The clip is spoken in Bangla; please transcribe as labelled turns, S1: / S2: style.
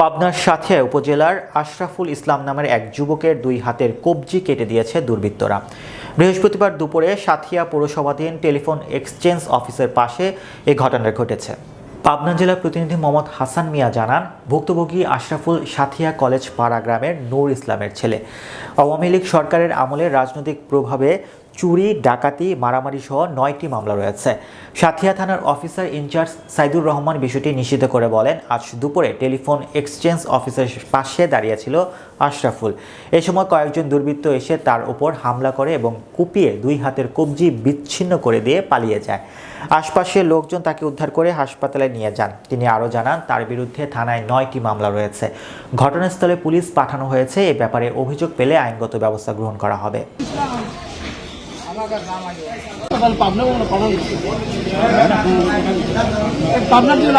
S1: পাবনার সাথিয়া উপজেলার আশরাফুল ইসলাম নামের এক যুবকের দুই হাতের কবজি কেটে দিয়েছে দুর্বৃত্তরা। বৃহস্পতিবার দুপুরে সাথিয়া পৌরসভাধীন টেলিফোন এক্সচেঞ্জ অফিসের পাশে এ ঘটনা ঘটেছে। পাবনা জেলার প্রতিনিধি মোহাম্মদ হাসান মিয়া জানান, ভুক্তভোগী আশরাফুল সাথিয়া কলেজ পাড়া গ্রামের নূর ইসলামের ছেলে। আওয়ামী লীগ সরকারের আমলে রাজনৈতিক প্রভাবে চুরি, ডাকাতি, মারামারি সহ নয়টি মামলা রয়েছে। সাথিয়া থানার অফিসার ইনচার্জ সাইদুর রহমান বিষয়টি নিশ্চিত করে বলেন, আজ দুপুরে টেলিফোন এক্সচেঞ্জ অফিসের পাশে দাঁড়িয়েছিল আশরাফুল। এ সময় কয়েকজন দুর্বৃত্ত এসে তার উপর হামলা করে এবং কুপিয়ে দুই হাতের কবজি বিচ্ছিন্ন করে দিয়ে পালিয়ে যায়। আশপাশের লোকজন তাকে উদ্ধার করে হাসপাতালে নিয়ে যান। তিনি আরও জানান, তার বিরুদ্ধে থানায় নয়টি মামলা রয়েছে। ঘটনাস্থলে পুলিশ পাঠানো হয়েছে। এ ব্যাপারে অভিযোগ পেলে আইনগত ব্যবস্থা গ্রহণ করা হবে।
S2: পাবনা পাবনার জন্য